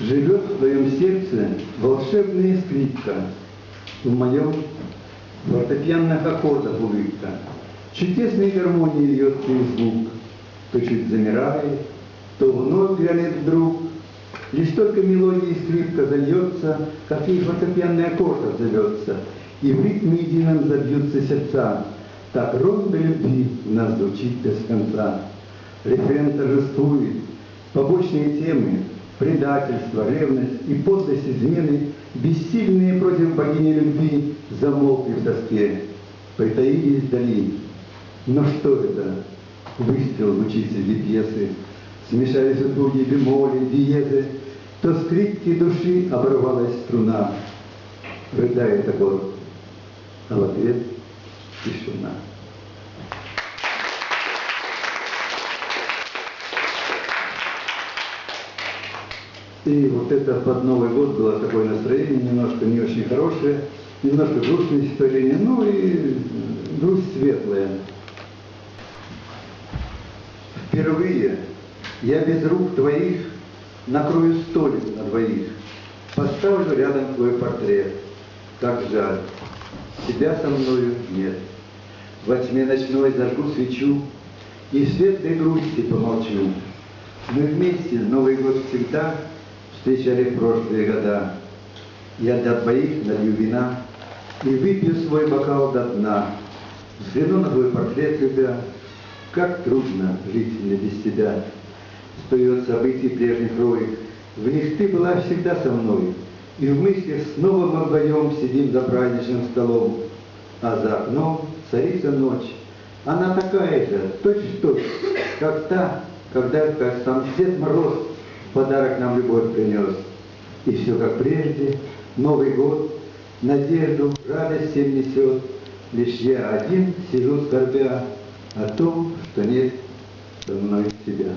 Живет в твоем сердце волшебная скрипка, В моем фортепианных аккордах улыбка. Чудесной гармонии льется и звук, То чуть замирает, то вновь грянет вдруг. Лишь только мелодия и скрипка зальется, Как ей фортепианный аккорд отзовется, И в ритме едином забьются сердца. Так ронда любви нас звучит без конца. Рефрен торжествует, побочные темы, предательство, ревность и подлость измены, бессильные против богини любви, замолкли в тоске, притаились вдали. Но что это? Выстрел звучит среди пьесы, смешались утуги, бемоли, диезы, то скрипки души оборвалась струна. Рыдает аккорд, а в ответ тишина. И вот это под Новый год было такое настроение, немножко не очень хорошее, немножко грустное стихотворение, ну и грусть светлая. Впервые я без рук твоих накрою столик на двоих, поставлю рядом твой портрет. Как жаль, тебя со мною нет. Во тьме ночной зажгу свечу и в светлой грусти помолчу. Мы вместе Новый год всегда встречали в прошлые года. Я для двоих налью вина и выпью свой бокал до дна. Взгляну на твой портрет, любя, как трудно жить мне без тебя. Стоит событий прежних рой, в них ты была всегда со мной. И в мыслях снова мы вдвоем сидим за праздничным столом. А за окном царица ночь. Она такая же, точь-в-точь, как та, когда как сам Дед Мороз подарок нам любовь принес. И все как прежде, Новый год, надежду, радость всем несет. Лишь я один сижу скорбя о том, что нет со мной тебя.